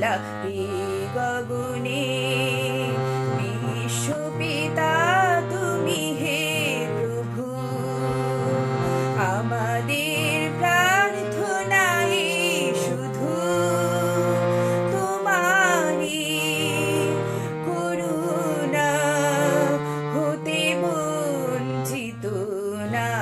খেলা এ গগনে বিশ্বপিতা তুমি হে প্রভু। আমাদের প্রার্থনায় শুধু তোমারি করুণা। হতে বঞ্চিত না।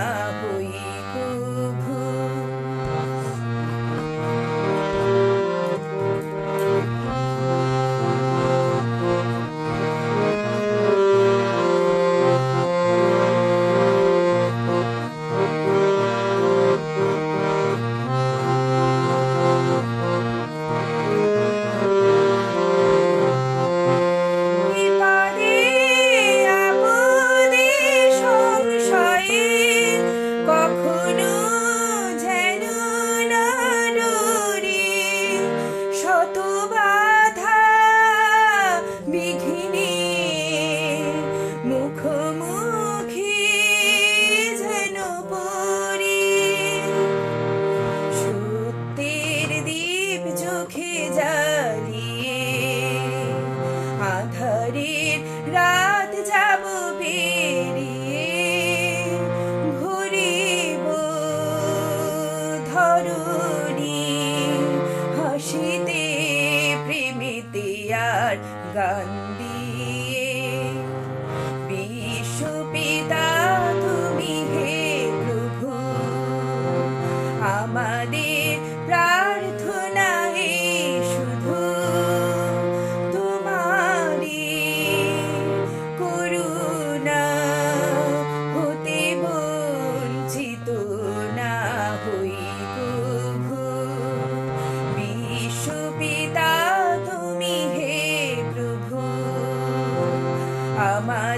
God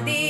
তুমি হে প্রভু আমাদের